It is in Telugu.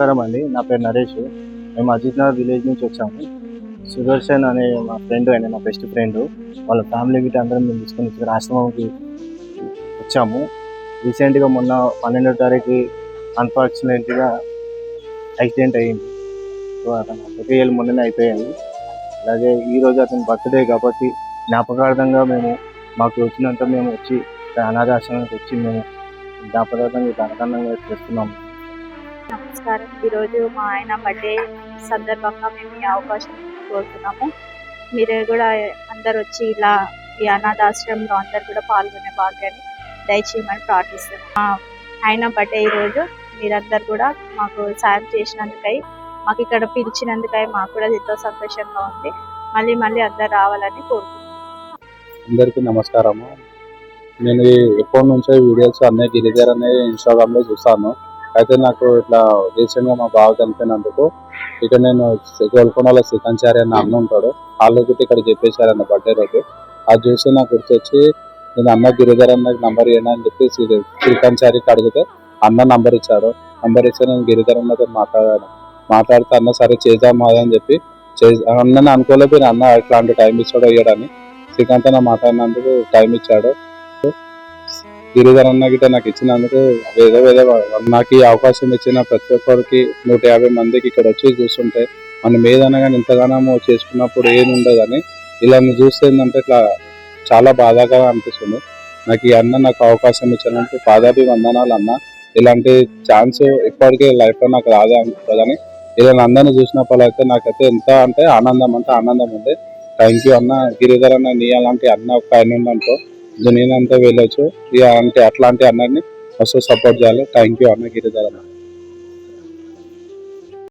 నమస్కారం అండి. నా పేరు నరేష్. మేము అజిత్నగర్ విలేజ్ నుంచి వచ్చాము. సుదర్శన్ అనే మా ఫ్రెండ్ ఆయన నా బెస్ట్ ఫ్రెండ్ వాళ్ళ ఫ్యామిలీ గిట్ట అందరం మేము తీసుకొని ఇక్కడ ఆశ్రమంకి వచ్చాము. రీసెంట్గా మొన్న పన్నెండో తారీఖు అన్ఫార్చునేట్గా యాక్సిడెంట్ అయ్యింది. సో అతను ప్రక్రియలు మొన్ననే అయిపోయాయి అలాగే ఈరోజు అతని బర్త్డే కాబట్టి జ్ఞాపకార్థంగా మేము మాకు వచ్చినంత మేము వచ్చి అనాథాశ్రమానికి వచ్చి మేము జ్ఞాపకార్థంగా ఇక్కడ చేస్తున్నాము. నమస్కారం. ఈరోజు మా ఆయన బర్త్డే సందర్భంగా మేము ఈ అవకాశం కోరుతున్నాము. మీరు కూడా అందరు వచ్చి ఇలా ఈ అనాథాశ్రమంలో అందరు కూడా పాల్గొనే భాగ్యాన్ని దయచేయమని ప్రార్థిస్తున్నాం ఆయన బర్త్డే ఈరోజు మీరందరు కూడా మాకు సాయం చేసినందుకై మాకు ఇక్కడ పిలిచినందుకై మాకు కూడా ఎంతో సంతోషంగా ఉంది. మళ్ళీ మళ్ళీ అందరు రావాలని కోరుకుంటున్నాం అందరికీ నమస్కారము. నేను ఎప్పటి నుంచో వీడియోస్ అన్నయ్య గిరిజర్ అనే ఇన్స్టాగ్రామ్లో చూస్తాను. అయితే నాకు ఇట్లా రీసెంట్గా మా బావ చనిపోయినందుకు ఇక్కడ నేను గోల్కొండలో సికంచారి అన్న అన్న ఉంటాడు. వాళ్ళు ఇక్కడ చెప్పేశారు అన్న బర్త్డే రోజు. అది చూసి నాకు గుర్తొచ్చి నేను అన్న గిరిధర్ అన్న నంబర్ ఇవ్వను అని చెప్పి శ్రీ- అడిగితే అన్న నంబర్ ఇచ్చాడు. నంబర్ ఇస్తే నేను గిరిధర్ అన్నతో మాట్లాడాను. మాట్లాడితే అన్న సరే చేద్దామా అని చెప్పి చే అన్నని అనుకోలేదు అన్న ఇట్లాంటి టైం ఇచ్చాడు ఇయ్యడని శ్రీకాంత్ అన్న మాట్లాడినందుకు టైం ఇచ్చాడు. గిరిధర్ అన్న గిట్ట నాకు ఇచ్చినందుకు ఏదో ఏదో నాకు ఈ అవకాశం ఇచ్చిన ప్రతి ఒక్కరికి నూట యాభై మందికి ఇక్కడ వచ్చి చూస్తుంటే మనం ఏదైనా కానీ ఇంతగానో చేసుకున్నప్పుడు ఏమి ఉండదు అని ఇలా చూస్తే ఏంటంటే ఇట్లా చాలా బాధగా అనిపిస్తుంది. నాకు ఈ అన్న నాకు అవకాశం ఇచ్చినందుకు పాదాభి వందనాలు అన్న. ఇలాంటి ఛాన్స్ ఇప్పటికీ లైఫ్లో నాకు రాదే అనుకుంటా ఇలా అందరిని చూసినప్పుడు అయితే నాకైతే ఎంత అంటే ఆనందం అంటే ఆనందం ఉంది. థ్యాంక్ యూ అన్న. గిరిధర్ అన్న నీ అలాంటి అన్న ఒక ఆయన ఉందంటూ నేనంతా వెళ్ళొచ్చు. ఇక అంటే అట్లాంటి అన్నని ఫస్ట్ సపోర్ట్ చేయాలి. థ్యాంక్ యూ అన్న గిరిధర్ అన్న